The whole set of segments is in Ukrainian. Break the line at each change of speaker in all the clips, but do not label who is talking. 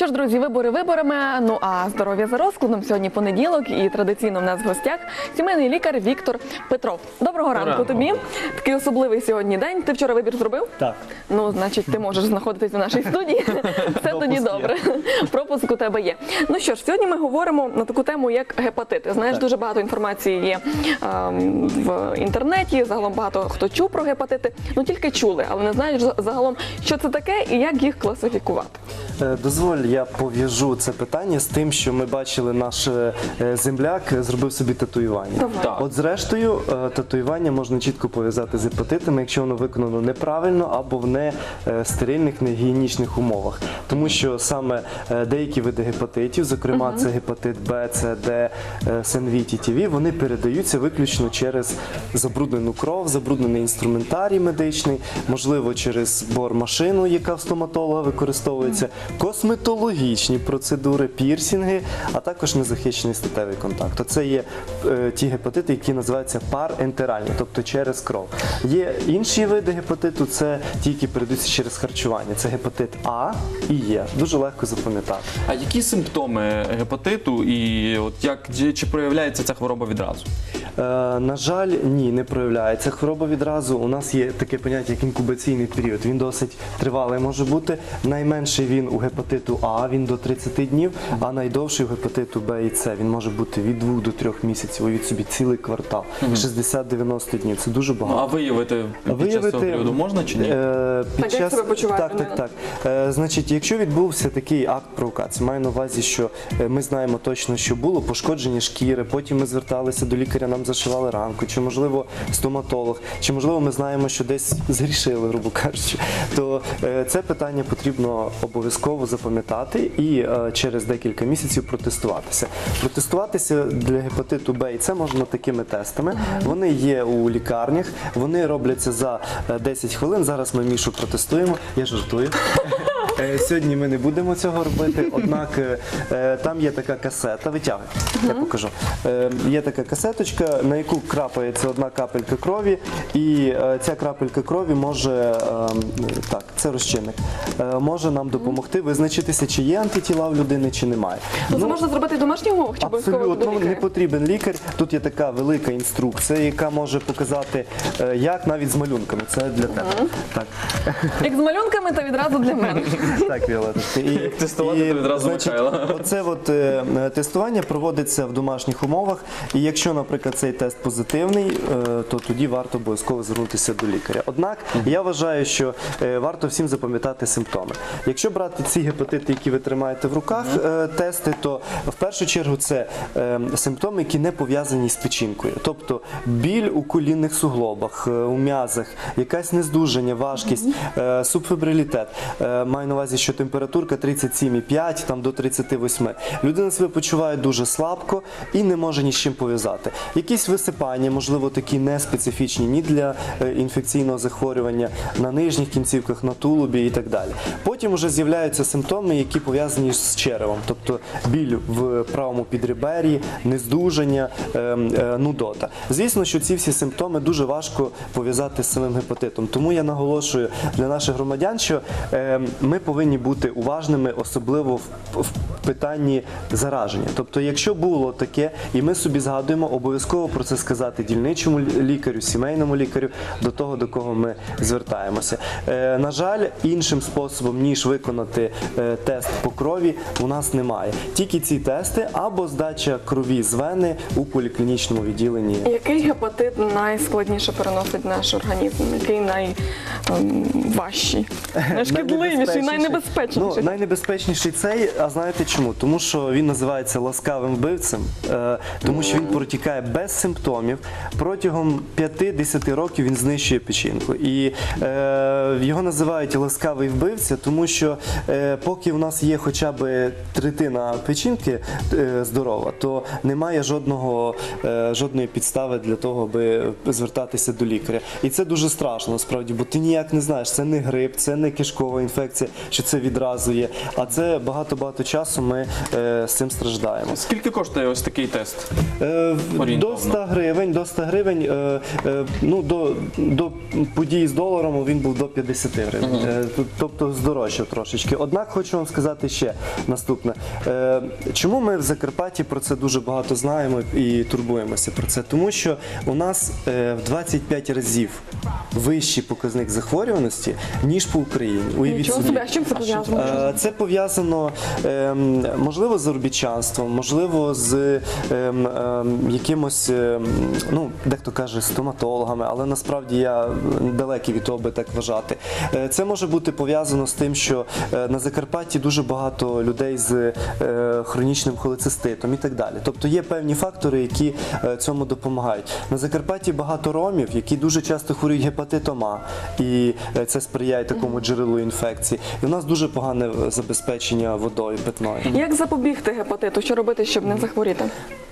Що ж, друзі, вибори виборами. Ну а здоров'я за розкладом. Сьогодні понеділок, і традиційно в нас в гостях сімейний лікар Віктор Петров. Доброго ранку
ранку.
тобі. Такий особливий сьогодні день. Ти вчора вибір зробив?
Так.
Ну, значить, ти можеш знаходитись у нашій студії. Все тоді добре. Пропуск у тебе є. Ну що ж, сьогодні ми говоримо на таку тему, як гепатити. Знаєш, дуже багато інформації є ем, в інтернеті. Загалом багато хто чув про гепатити. Ну тільки чули, але не знають загалом, що це таке і як їх класифікувати.
Е, Дозволь, я пов'яжу це питання з тим, що ми бачили, наш е, земляк зробив собі татуювання.
Так.
От зрештою, е, татуювання можна чітко пов'язати з гепатитами, якщо воно виконано неправильно або в не е, стерильних, негігієнічних умовах. Тому що саме е, деякі види гепатитів, зокрема це гепатит Б, С, Д, е, СНВ, ТТВ, вони передаються виключно через забруднену кров, забруднений інструментарій медичний, можливо, через бор-машину, яка в стоматолога використовується, косметологічні процедури, пірсінги, а також незахищений статевий контакт. Це є е, ті гепатити, які називаються парентеральні, тобто через кров. Є інші види гепатиту, це ті, які передаються через харчування. Це гепатит А і Є. Дуже легко запам'ятати.
А які симптоми гепатиту і от як чи- чи проявляється ця хвороба відразу?
Е, на жаль, ні, не проявляється хвороба відразу. У нас є таке поняття, як інкубаційний період. Він досить тривалий може бути. Найменший він у гепатиту А, він до 30 днів, а найдовший у гепатиту Б і С. Він може бути від 2 до 3 місяців. Уявіть собі цілий квартал, 60-90 днів. Це дуже
Ну,
багато.
а виявити під час цього періоду можна чи ні?
Е, під
Так, як
час...
себе почуває
так, так, так. Е, значить, якщо відбувся такий акт провокації, маю на увазі, що е, ми знаємо точно, що було пошкодження шкіри, потім ми зверталися до лікаря, нам зашивали ранку, чи можливо стоматолог, чи можливо ми знаємо, що десь згрішили, грубо кажучи, то е, це питання потрібно обов'язково запам'ятати і е, через декілька місяців протестуватися. Протестуватися для гепатиту Б і С можна такими тестами. Вони є у лікарнях, вони робляться за е, 10 хвилин. Зараз ми Мішу протестуємо. Я жартую. Е, Сьогодні ми не будемо цього робити, однак е, е, там є така касета. Витягуй, я покажу. Е, Є така касеточка, на яку крапається одна капелька крові, і е, ця крапелька крові може е, так, це розчинник, е, може нам допомогти визначитися, чи є антитіла в людини, чи немає.
Ну, це можна зробити в домашніх умовах чи обов'язково до
Абсолютно не
лікаря?
потрібен лікар. Тут є така велика інструкція, яка може показати, е, як навіть з малюнками. Це для тебе. Так.
Як з малюнками, то відразу для мене.
Так, Віолетта. І,
Тестувати то відразу Михайла.
Оце от, е, е, тестування проводиться в домашніх умовах. І якщо, наприклад, цей тест позитивний, е, то тоді варто обов'язково звернутися до лікаря. Однак я вважаю, що е, варто всім запам'ятати симптоми. Якщо брати ці гепатити, які ви тримаєте в руках, е, тести, то в першу чергу це е, симптоми, які не пов'язані з печінкою. Тобто біль у колінних суглобах, е, у м'язах, якась нездужання, важкість, е, субфібрилітет. Е, Маю на увазі, що температурка 37,5 там до 38. Людина себе почуває дуже слабко і не може ні з чим пов'язати. Якісь висипання, можливо, такі не специфічні ні для е, інфекційного захворювання на нижніх кінцівках, на тулубі і так далі. Потім вже з'являються симптоми, які пов'язані з черевом, тобто біль в правому підребер'ї, нездужання, е, е, нудота. Звісно, що ці всі симптоми дуже важко пов'язати з самим гепатитом. Тому я наголошую для наших громадян, що е, ми повинні бути уважними, особливо в, питанні зараження. Тобто, якщо було таке, і ми собі згадуємо, обов'язково про це сказати дільничому лі- лікарю, сімейному лікарю, до того, до кого ми звертаємося. Е, на жаль, іншим способом, ніж виконати е, тест по крові, у нас немає. Тільки ці тести або здача крові з вени у поліклінічному відділенні.
Який гепатит найскладніше переносить наш організм? Який найважчий? Найшкідливіший, найнебезпечніший?
Ну, найнебезпечніший цей, а знаєте чому? Тому що він називається ласкавим вбивцем, е, тому що він протікає без симптомів. Протягом 5-10 років він знищує печінку. І е, його називають ласкавий вбивця, тому що е, поки в нас є хоча б третина печінки е, здорова, то немає жодного, е, жодної підстави для того, аби звертатися до лікаря. І це дуже страшно насправді, бо ти ніяк не знаєш, це не грип, це не кишкова інфекція, що це відразу є. А це багато-багато часу ми е, з цим страждаємо.
Скільки коштує ось такий тест?
Е,
Орієнтовно.
До 100 гривень, до 100 гривень, е, е, ну, до, до події з доларом він був до 50 гривень. Е, тут- Тобто здорожчав трошечки. Однак хочу вам сказати ще наступне. Е, Чому ми в Закарпатті про це дуже багато знаємо і турбуємося про це? Тому що у нас е, в 25 разів вищий показник захворюваності, ніж по Україні. Уявіть
Нічого
собі.
собі, а з чим це пов'язано?
Е, Це пов'язано ем, можливо з заробітчанством, можливо, з ем, ем, якимось, ем, ну дехто каже стоматологами, але насправді я далекий від того, би так вважати. Е, Це може бути пов'язано з тим, що е, на Закарпатті дуже багато людей з е, хронічним холециститом і так далі. Тобто є певні фактори, які е, цьому допомагають. На Закарпатті багато ромів, які дуже часто хворіють гепатитом А, і це сприяє такому джерелу інфекції. І в нас дуже погане забезпечення водою питною.
Як запобігти гепатиту? Що робити, щоб не захворіти?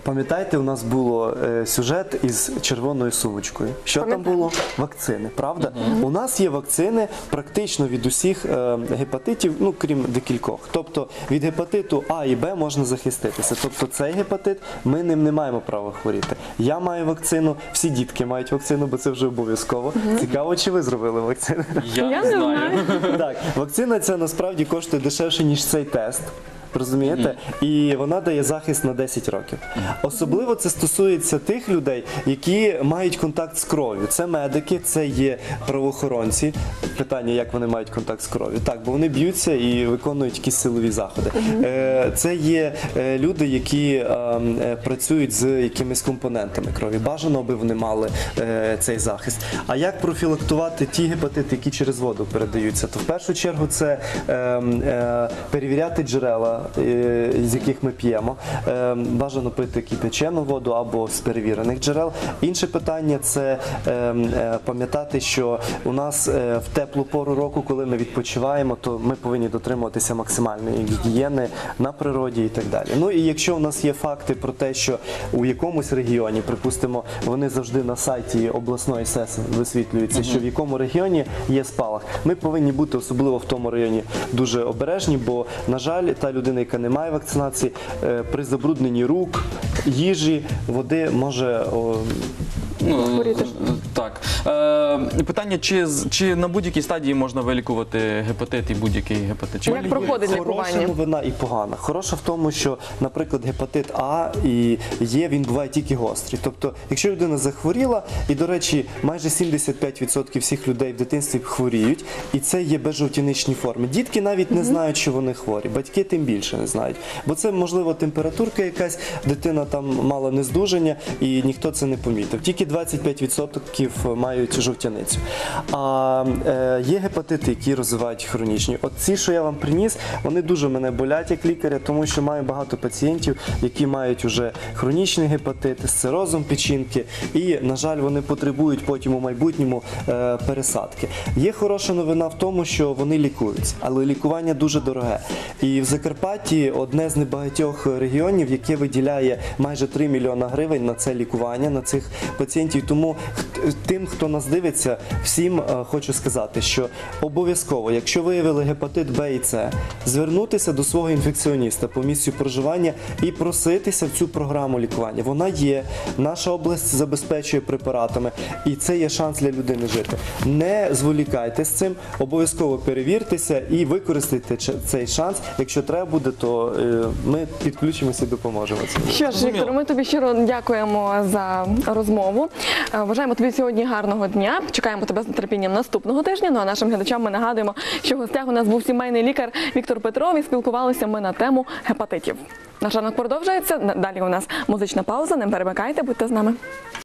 Пам'ятаєте, у нас було е, сюжет із червоною сумочкою. Що там було? Вакцини, правда? У нас є вакцини практично від усіх е, гепатитів, ну крім декількох. Тобто від гепатиту А і Б можна захиститися. Тобто цей гепатит ми ним не маємо права хворіти. Я маю вакцину, всі дітки мають вакцину, бо це вже обов'язково. Цікаво, чи ви зробили вакцину?
Я не знаю.
Так, вакцина ця насправді коштує дешевше, ніж цей тест. Розумієте? І вона дає захист на 10 років. Особливо це стосується тих людей, які мають контакт з кров'ю. Це медики, це є правоохоронці. Питання, як вони мають контакт з кров'ю. Так, бо вони б'ються і виконують якісь силові заходи. Е, Це є е, люди, які е, е, працюють з якимись компонентами крові. Бажано, аби вони мали цей захист. А як профілактувати ті гепатити, які через воду передаються? То в першу чергу це е, е, перевіряти джерела, з яких ми п'ємо. Е, бажано пити кипячену воду або з перевірених джерел. Інше питання це е, е, пам'ятати, що у нас е, в теплу пору року, коли ми відпочиваємо, то ми повинні дотримуватися максимальної гігієни на природі і так далі. Ну і якщо у нас є факти про те, що у якомусь регіоні, припустимо, вони завжди на сайті обласної СЕС висвітлюються, що в якому регіоні є спалах. Ми повинні бути особливо в тому районі дуже обережні, бо на жаль, та людина, яка не має вакцинації, е, при забрудненні рук, їжі, води може
Ну,
Хворіти.
Так. Е, питання, чи, з- чи на будь-якій стадії можна вилікувати гепатит і будь-який гепатит? Чи
Як
є-
проходить
Хороша
лікування?
новина і погана. Хороша в тому, що, наприклад, гепатит А і є, він буває тільки гострий. Тобто, якщо людина захворіла, і, до речі, майже 75% всіх людей в дитинстві хворіють, і це є безжовтяничні форми. Дітки навіть не знають, що вони хворі, батьки тим більше не знають. Бо це, можливо, температурка якась, дитина там мала нездужання, і ніхто це не помітив. Тільки 25% мають жовтяницю. А е, є гепатити, які розвивають хронічні. От ці, що я вам приніс, вони дуже мене болять як лікаря, тому що маю багато пацієнтів, які мають уже хронічний гепатит з цирозом печінки, і, на жаль, вони потребують потім у майбутньому е, пересадки. Є хороша новина в тому, що вони лікуються, але лікування дуже дороге. І в Закарпатті одне з небагатьох регіонів, яке виділяє майже 3 мільйона гривень на це лікування, на цих пацієнтів. Тому тим, хто нас дивиться, всім е, хочу сказати, що обов'язково, якщо виявили гепатит Б і С, звернутися до свого інфекціоніста по місцю проживання і проситися в цю програму лікування. Вона є, наша область забезпечує препаратами, і це є шанс для людини жити. Не зволікайте з цим, обов'язково перевіртеся і використайте цей шанс. Якщо треба буде, то е, ми підключимося і допоможемо.
Що ж, Віктор, ми тобі щиро дякуємо за розмову. Е, Бажаємо тобі сьогодні гарного дня. Чекаємо тебе з нетерпінням наступного тижня. Ну а нашим глядачам ми нагадуємо, що в гостях у нас був сімейний лікар Віктор Петров і спілкувалися ми на тему гепатитів. Наш ранок продовжується. Далі у нас музична пауза. Не перемикайте, будьте з нами.